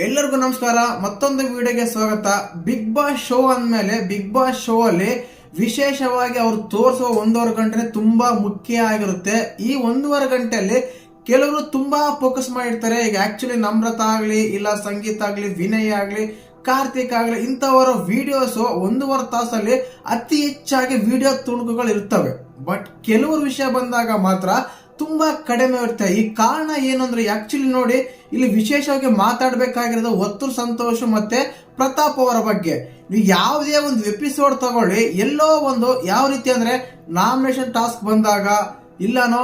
ಎಲ್ಲರಿಗೂ ನಮಸ್ಕಾರ. ಮತ್ತೊಂದು ವಿಡಿಯೋಗೆ ಸ್ವಾಗತ. ಬಿಗ್ ಬಾಸ್ ಶೋ ಅಂದಮೇಲೆ ಬಿಗ್ ಬಾಸ್ ಶೋ ಅಲ್ಲಿ ವಿಶೇಷವಾಗಿ ಅವರು ತೋರಿಸುವ ಒಂದೂವರೆ ಗಂಟೆ ತುಂಬಾ ಮುಖ್ಯ ಆಗಿರುತ್ತೆ. ಈ ಒಂದೂವರೆ ಗಂಟೆಯಲ್ಲಿ ಕೆಲವರು ತುಂಬಾ ಫೋಕಸ್ ಮಾಡಿರ್ತಾರೆ. ಈಗ ಆಕ್ಚುಲಿ ನಮ್ರತ ಆಗಲಿ, ಇಲ್ಲ ಸಂಗೀತ ಆಗಲಿ, ವಿನಯ್ ಆಗಲಿ, ಕಾರ್ತಿಕ್ ಆಗಲಿ, ಇಂಥವರ ವಿಡಿಯೋಸ್ ಒಂದೂವರೆ ತಾಸಲ್ಲಿ ಅತಿ ಹೆಚ್ಚಾಗಿ ವಿಡಿಯೋ ತುಣುಕುಗಳು ಇರ್ತವೆ. ಬಟ್ ಕೆಲವರು ವಿಷಯ ಬಂದಾಗ ಮಾತ್ರ ತುಂಬಾ ಕಡಿಮೆ ಇರುತ್ತೆ. ಈ ಕಾರಣ ಏನು ಅಂದ್ರೆ ಆಕ್ಚುಲಿ ನೋಡಿ, ಇಲ್ಲಿ ವಿಶೇಷವಾಗಿ ಮಾತಾಡಬೇಕಾಗಿರೋದು ಒತ್ತೂರು ಸಂತೋಷ ಮತ್ತೆ ಪ್ರತಾಪ್ ಅವರ ಬಗ್ಗೆ. ನೀವು ಯಾವುದೇ ಒಂದು ಎಪಿಸೋಡ್ ತಗೊಳ್ಳಿ, ಎಲ್ಲೋ ಒಂದು ಯಾವ ರೀತಿ ಅಂದ್ರೆ ನಾಮಿನೇಷನ್ ಟಾಸ್ಕ್ ಬಂದಾಗ, ಇಲ್ಲನೋ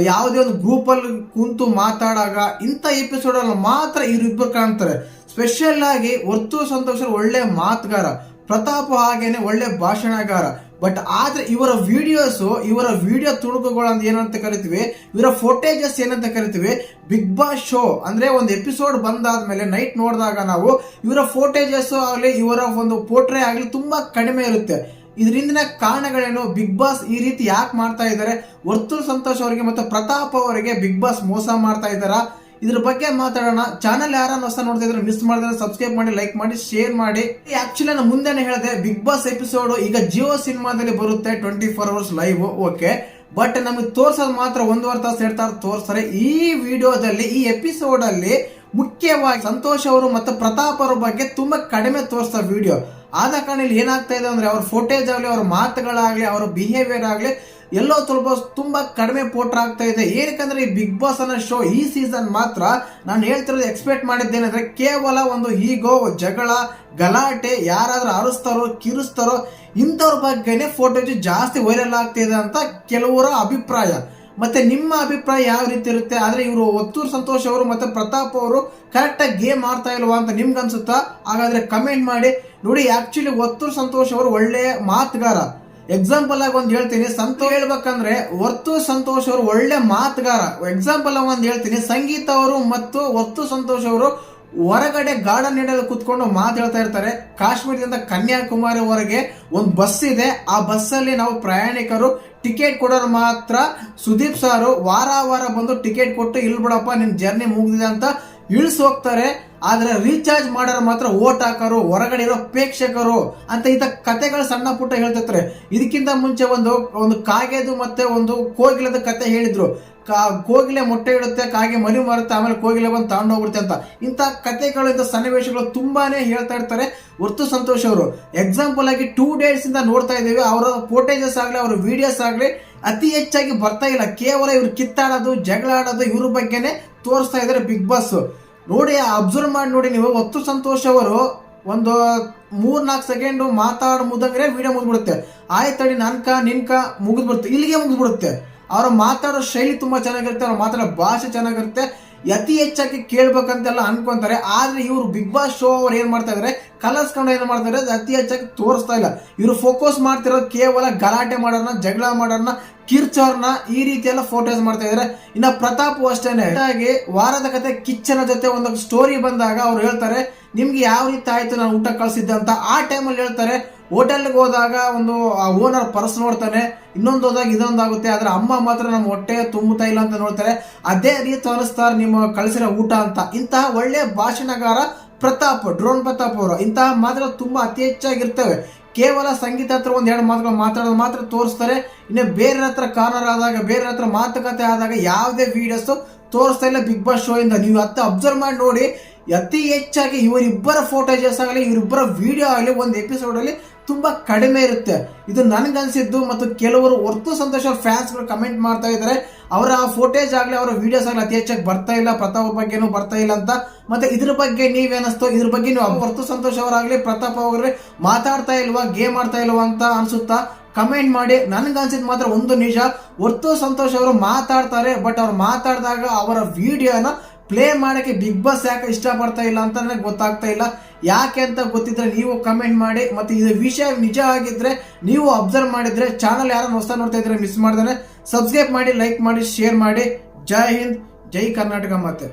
ಯಾವುದೇ ಒಂದು ಗ್ರೂಪ್ ಅಲ್ಲಿ ಕುಂತು ಮಾತಾಡಾಗ ಇಂಥ ಎಪಿಸೋಡ್ ಅಲ್ಲಿ ಮಾತ್ರ ಇವರಿಬ್ಬರು ಕಾಣ್ತಾರೆ. ಸ್ಪೆಷಲ್ ಆಗಿ ಒತ್ತು ಸಂತೋಷ್ ಒಳ್ಳೆ ಮಾತುಗಾರ, ಪ್ರತಾಪ್ ಹಾಗೇನೆ ಒಳ್ಳೆ ಭಾಷಣಗಾರ. ಬಟ್ ಆದ್ರೆ ಇವರ ವಿಡಿಯೋಸ್ ಇವರ ವಿಡಿಯೋ ತುಣುಕುಗಳು ಅಂತ ಏನಂತ ಕರಿತೀವಿ, ಇವರ ಫೋಟೇಜಸ್ ಏನಂತ ಕರಿತೀವಿ ಬಿಗ್ ಬಾಸ್ ಶೋ ಅಂದ್ರೆ ಒಂದು ಎಪಿಸೋಡ್ ಬಂದಾದ್ಮೇಲೆ ನೈಟ್ ನೋಡಿದಾಗ ನಾವು ಇವರ ಫೋಟೇಜಸ್ ಆಗಲಿ, ಇವರ ಒಂದು ಪೋಟ್ರೆ ಆಗಲಿ ತುಂಬಾ ಕಡಿಮೆ ಇರುತ್ತೆ. ಇದರಿಂದ ಕಾರಣಗಳೇನು? ಬಿಗ್ ಬಾಸ್ ಈ ರೀತಿ ಯಾಕೆ ಮಾಡ್ತಾ ಇದ್ದಾರೆ? ವರ್ತುಲ್ ಸಂತೋಷ್ ಅವರಿಗೆ ಮತ್ತು ಪ್ರತಾಪ್ ಅವರಿಗೆ ಬಿಗ್ ಬಾಸ್ ಮೋಸ ಮಾಡ್ತಾ ಇದ್ದಾರಾ? ಇದ್ರ ಬಗ್ಗೆ ಮಾತಾಡೋಣ. ಚಾನಲ್ ಯಾರನ್ನ ಹೊಸ ನೋಡ್ತಾ ಇದ್ರೆ ಮಿಸ್ ಮಾಡಿದ್ರೆ ಸಬ್ಸ್ಕ್ರೈಬ್ ಮಾಡಿ ಲೈಕ್ ಮಾಡಿ ಶೇರ್ ಮಾಡಿ. ಆಕ್ಚುಲಿ ನಾನು ಮುಂದೆನೆ ಹೇಳಿದೆ ಬಿಗ್ ಬಾಸ್ ಎಪಿಸೋಡ್ ಈಗ ಜಿಯೋ ಸಿನಿಮಾದಲ್ಲಿ ಬರುತ್ತೆ twenty four hours live okay but ನಮಗೆ ತೋರ್ಸೋದು ಮಾತ್ರ ಒಂದೂವರೆ ತಾಸು, ಎರಡು ತಾಸು ತೋರಿಸ್ತಾರೆ. ಈ ವಿಡಿಯೋದಲ್ಲಿ, ಈ ಎಪಿಸೋಡ್ ಅಲ್ಲಿ ಮುಖ್ಯವಾಗಿ ಸಂತೋಷ್ ಅವರು ಮತ್ತು ಪ್ರತಾಪ್ ಅವರ ಬಗ್ಗೆ ತುಂಬಾ ಕಡಿಮೆ ತೋರಿಸ್ತಾರೆ ವಿಡಿಯೋ ಆದ ಕಾರಣ ಇಲ್ಲಿ ಏನಾಗ್ತಾ ಇದೆ ಅಂದ್ರೆ ಅವ್ರ ಫೋಟೇಜ್ ಆಗಲಿ, ಅವ್ರ ಮಾತುಗಳಾಗಲಿ, ಅವ್ರ ಬಿಹೇವಿಯರ್ ಆಗಲಿ ಎಲ್ಲೋ ಸ್ವಲ್ಪ ತುಂಬಾ ಕಡಿಮೆ ಪೋಟ್ರ್ ಆಗ್ತಾ ಇದೆ. ಏನಕ್ಕಂದ್ರೆ ಈ ಬಿಗ್ ಬಾಸ್ ಅನ್ನೋ ಶೋ ಈ ಸೀಸನ್ ಮಾತ್ರ ನಾನು ಹೇಳ್ತಿರೋದು ಎಕ್ಸ್ಪೆಕ್ಟ್ ಮಾಡಿದ್ದೇನೆಂದ್ರೆ ಕೇವಲ ಒಂದು ಈಗೋ ಜಗಳ, ಗಲಾಟೆ, ಯಾರಾದ್ರೂ ಅರಸ್ತಾರೋ, ಕಿರಿಸ್ತಾರೋ, ಇಂಥವ್ರ ಬಗ್ಗೆನೇ ಫೋಟೋಜ್ ಜಾಸ್ತಿ ವೈರಲ್ ಆಗ್ತಿದೆ ಅಂತ ಕೆಲವರ ಅಭಿಪ್ರಾಯ. ಮತ್ತೆ ನಿಮ್ಮ ಅಭಿಪ್ರಾಯ ಯಾವ ರೀತಿ ಇರುತ್ತೆ? ಆದ್ರೆ ಇವರು ಒತ್ತೂರು ಸಂತೋಷ್ ಅವರು ಮತ್ತೆ ಪ್ರತಾಪ್ ಅವರು ಕರೆಕ್ಟಾಗಿ ಗೇಮ್ ಆಡ್ತಾ ಇಲ್ವಾ ಅಂತ ನಿಮ್ಗೆ ಅನ್ಸುತ್ತಾ ಹಾಗಾದ್ರೆ ಕಮೆಂಟ್ ಮಾಡಿ. ನೋಡಿ ಆಕ್ಚುಲಿ ಒತ್ತೂರು ಸಂತೋಷ್ ಅವರು ಒಳ್ಳೆ ಮಾತುಗಾರ. ಎಕ್ಸಾಂಪಲ್ ಆಗಿ ಒಂದು ಹೇಳ್ತೀನಿ. ಸಂತೋಷ್ ಹೇಳ್ಬೇಕಂದ್ರೆ ಒತ್ತು ಸಂತೋಷ್ ಅವರು ಒಳ್ಳೆ ಮಾತುಗಾರ. ಎಕ್ಸಾಂಪಲ್ ಆಗಿ ಒಂದು ಹೇಳ್ತೀನಿ. ಸಂಗೀತ ಅವರು ಮತ್ತು ಒತ್ತು ಸಂತೋಷ್ ಅವರು ಹೊರಗಡೆ ಗಾರ್ಡನ್ ನೀಡಲು ಕುತ್ಕೊಂಡು ಹೇಳ್ತಾ ಇರ್ತಾರೆ. ಕಾಶ್ಮೀರದಿಂದ ಕನ್ಯಾಕುಮಾರಿವರೆಗೆ ಒಂದು ಬಸ್ ಇದೆ. ಆ ಬಸ್ಸಲ್ಲಿ ನಾವು ಪ್ರಯಾಣಿಕರು ಟಿಕೆಟ್ ಕೊಡೋರು ಮಾತ್ರ. ಸುದೀಪ್ ಸಾರು ವಾರ ವಾರ ಬಂದು ಟಿಕೆಟ್ ಕೊಟ್ಟು, ಇಲ್ಲಿ ಬಿಡಪ್ಪ, ನಿನ್ ಜರ್ನಿ ಮುಗಿದಿದೆ ಅಂತ ಇಳಿಸಿ ಹೋಗ್ತಾರೆ, ಆದ್ರೆ ರೀಚಾರ್ಜ್ ಮಾಡೋರು ಮಾತ್ರ ಓಟ್ ಹಾಕೋರು, ಹೊರಗಡೆ ಇರೋ ಪ್ರೇಕ್ಷಕರು ಅಂತ ಇಂಥ ಕತೆಗಳು ಸಣ್ಣ ಪುಟ್ಟ ಹೇಳ್ತಿರ್ತಾರೆ. ಇದಕ್ಕಿಂತ ಮುಂಚೆ ಒಂದು ಒಂದು ಕಾಗೆದು ಮತ್ತೆ ಒಂದು ಕೋಗಿಲದ ಕತೆ ಹೇಳಿದ್ರು. ಕಾ, ಕೋಗಿಲೆ ಮೊಟ್ಟೆ ಇಡುತ್ತೆ, ಕಾಗೆ ಮರಿ ಮಾರುತ್ತೆ, ಆಮೇಲೆ ಕೋಗಿಲೆ ಬಂದು ತಗೊಂಡು ಹೋಗ್ಬಿಡುತ್ತೆ ಅಂತ. ಇಂಥ ಕತೆಗಳು, ಇಂಥ ಸನ್ನಿವೇಶಗಳು ತುಂಬಾನೇ ಹೇಳ್ತಾ ಇರ್ತಾರೆ ಹೊರ್ತು ಸಂತೋಷ್ ಅವರು. ಎಕ್ಸಾಂಪಲ್ ಆಗಿ ಟೂ ಡೇಸ್ ಇಂದ ನೋಡ್ತಾ ಇದ್ದೀವಿ. ಅವರ ಫೋಟೇಜಸ್ ಆಗಲಿ, ಅವರ ವಿಡಿಯೋಸ್ ಆಗಲಿ ಅತಿ ಹೆಚ್ಚಾಗಿ ಬರ್ತಾ ಇಲ್ಲ. ಕೇವಲ ಇವ್ರು ಕಿತ್ತಾಡೋದು ಜಗಳ ಆಡೋದು ಇವ್ರ ಬಗ್ಗೆನೇ ತೋರಿಸ್ತಾ ಇದ್ದಾರೆ ಬಿಗ್ ಬಾಸ್ ನೋಡಿ ಅಬ್ಸರ್ವ್ ಮಾಡಿ ನೋಡಿ ನೀವು, ಒತ್ತು ಸಂತೋಷ್ ಅವರು ಒಂದು ಮೂರ್ ನಾಲ್ಕು ಸೆಕೆಂಡ್ ಮಾತಾಡ ಮುದಂಗ್ರೆ ವಿಡಿಯೋ ಮುಗಿದ್ಬಿಡುತ್ತೆ. ಆಯ್ತಡಿ ನನ್ಕ, ನಿನ್ಕ ಮುಗಿದ್ಬಿಡುತ್ತೆ. ಇಲ್ಲಿಗೆ ಮುಗಿದ್ಬಿಡುತ್ತೆ. ಅವ್ರ ಮಾತಾಡೋ ಶೈಲಿ ತುಂಬಾ ಚೆನ್ನಾಗಿರುತ್ತೆ, ಅವ್ರು ಮಾತಾಡೋ ಭಾಷೆ ಚೆನ್ನಾಗಿರುತ್ತೆ. ಅತಿ ಹೆಚ್ಚಾಗಿ ಕೇಳ್ಬೇಕಂತೆಲ್ಲ ಅನ್ಕೊಂತಾರೆ. ಆದ್ರೆ ಇವರು ಬಿಗ್ ಬಾಸ್ ಶೋ ಅವ್ರು ಏನ್ ಮಾಡ್ತಾ ಇದಾರೆ? ಕಲಸ್ಕೊಂಡು ಏನ್ ಮಾಡ್ತಾರೆ ಅತಿ ಹೆಚ್ಚಾಗಿ ತೋರಿಸ್ತಾ ಇಲ್ಲ. ಇವರು ಫೋಕಸ್ ಮಾಡ್ತಿರೋದು ಕೇವಲ ಗಲಾಟೆ ಮಾಡೋಣ ಜಗಳ ಮಾಡೋಣ ಕಿರ್ಚೋರ್ನ ಈ ರೀತಿ ಎಲ್ಲ ಫೋಟೋಸ್ ಮಾಡ್ತಾ ಇದಾರೆ. ಇನ್ನ ಪ್ರತಾಪ್ ಅಷ್ಟೇನೆ. ಹಾಗೆ ವಾರದ ಕತೆ ಕಿಚ್ಚನ ಜೊತೆ ಒಂದು ಸ್ಟೋರಿ ಬಂದಾಗ ಅವ್ರು ಹೇಳ್ತಾರೆ, ನಿಮ್ಗೆ ಯಾವ ರೀತಿ ಆಯ್ತು ನಾನು ಊಟ ಕಳ್ಸಿದ್ದೆ? ಅಂತ ಆ ಟೈಮಲ್ಲಿ ಹೇಳ್ತಾರೆ, ಹೋಟೆಲ್ಗೆ ಹೋದಾಗ ಒಂದು, ಆ ಓನರ್ ಪರ್ಸ್ ನೋಡ್ತಾನೆ, ಇನ್ನೊಂದು ಹೋದಾಗ ಇದೊಂದಾಗುತ್ತೆ ಆದ್ರೆ ಅಮ್ಮ ಮಾತ್ರ ನಮ್ಮ ಹೊಟ್ಟೆ ತುಂಬುತ್ತಾ ಇಲ್ಲ ಅಂತ ನೋಡ್ತಾರೆ. ಅದೇ ರೀತಿ ಅನಿಸ್ತಾರೆ ನಿಮ್ಮ ಕಳಿಸಿರೋ ಊಟ ಅಂತ. ಇಂತಹ ಒಳ್ಳೆ ಭಾಷಣಗಾರ ಪ್ರತಾಪ್, ಡ್ರೋನ್ ಪ್ರತಾಪ್ ಅವರು. ಇಂತಹ ಮಾತ್ರ ತುಂಬಾ ಅತಿ ಹೆಚ್ಚಾಗಿರ್ತವೆ. ಕೇವಲ ಸಂಗೀತ ಹತ್ರ ಒಂದು ಎರಡು ಮಾತುಗಳು ಮಾತಾಡೋದು ಮಾತ್ರ ತೋರಿಸ್ತಾರೆ. ಇನ್ನು ಬೇರೆ ಹತ್ರ ಕಾರ್ನರ್ ಆದಾಗ ಬೇರೆ ಹತ್ರ ಮಾತುಕತೆ ಆದಾಗ ಯಾವುದೇ ವೀಡಿಯೋಸು ತೋರಿಸ್ತಾ ಇಲ್ಲ ಬಿಗ್ ಬಾಸ್ ಶೋ ಇಂದ. ನೀವು ಅತ್ತ ಅಬ್ಸರ್ವ್ ಮಾಡಿ ನೋಡಿ, ಅತಿ ಹೆಚ್ಚಾಗಿ ಇವರಿಬ್ಬರ ಫೋಟೋಜಸ್ ಆಗಲಿ, ಇವರಿಬ್ಬರ ವಿಡಿಯೋ ಆಗಲಿ, ಒಂದು ಎಪಿಸೋಡ್ ಅಲ್ಲಿ ತುಂಬಾ ಕಡಿಮೆ ಇರುತ್ತೆ. ಇದು ನನ್ಗನ್ಸಿದ್ದು ಮತ್ತು ಕೆಲವರು ಹೊರ್ತು ಸಂತೋಷ ಫ್ಯಾನ್ಸ್ಗಳು ಕಮೆಂಟ್ ಮಾಡ್ತಾ ಇದ್ದಾರೆ. ಅವರ ಫೋಟೇಜ್ ಆಗಲಿ, ಅವರ ವಿಡಿಯೋಸ್ ಆಗಲಿ ಅತಿ ಹೆಚ್ಚಾಗಿ ಬರ್ತಾ ಇಲ್ಲ, ಪ್ರತಾಪ್ ಬಗ್ಗೆನೂ ಬರ್ತಾ ಇಲ್ಲ ಅಂತ. ಮತ್ತೆ ಇದ್ರ ಬಗ್ಗೆ ನೀವೇನಸ್ತೋ, ಇದ್ರ ಬಗ್ಗೆ ನೀವು ಹೊರ್ತು ಸಂತೋಷ್ ಅವರಾಗ್ಲಿ, ಪ್ರತಾಪ್ ಅವರಾಗ್ಲಿ ಮಾತಾಡ್ತಾ ಇಲ್ವಾ, ಗೇಮ್ ಆಡ್ತಾ ಇಲ್ವಾ ಅಂತ ಅನ್ಸುತ್ತಾ? ಕಮೆಂಟ್ ಮಾಡಿ. ನನ್ಗನ್ಸಿದ್ ಮಾತ್ರ ಒಂದು ನಿಜ. ಹೊರ್ತು ಸಂತೋಷ್ ಅವರು ಮಾತಾಡ್ತಾರೆ ಬಟ್ ಅವ್ರು ಮಾತಾಡಿದಾಗ ಅವರ ವಿಡಿಯೋನ ಪ್ಲೇ ಮಾಡಕ್ಕೆ ಬಿಗ್ ಬಾಸ್ ಯಾಕೆ ಇಷ್ಟಪಡ್ತಾ ಇಲ್ಲ ಅಂತ ನನಗೆ ಗೊತ್ತಾಗ್ತಾ ಇಲ್ಲ. ಯಾಕೆ ಅಂತ ಗೊತ್ತಿದ್ರೆ ನೀವು ಕಮೆಂಟ್ ಮಾಡಿ ಮತ್ತೆ ಇದು ವಿಷಯ ನಿಜ ಆಗಿದ್ರೆ ನೀವು ಅಬ್ಸರ್ವ್ ಮಾಡಿದ್ರೆ ಚಾನಲ್ ಯಾರು ಹೊಸ ನೋಡ್ತಾ ಇದ್ರೆ ಮಿಸ್ ಮಾಡಿದ್ರೆ ಸಬ್ಸ್ಕ್ರೈಬ್ ಮಾಡಿ ಲೈಕ್ ಮಾಡಿ ಶೇರ್ ಮಾಡಿ. ಜೈ ಹಿಂದ್, ಜೈ ಕರ್ನಾಟಕ ಮತ್ತೆ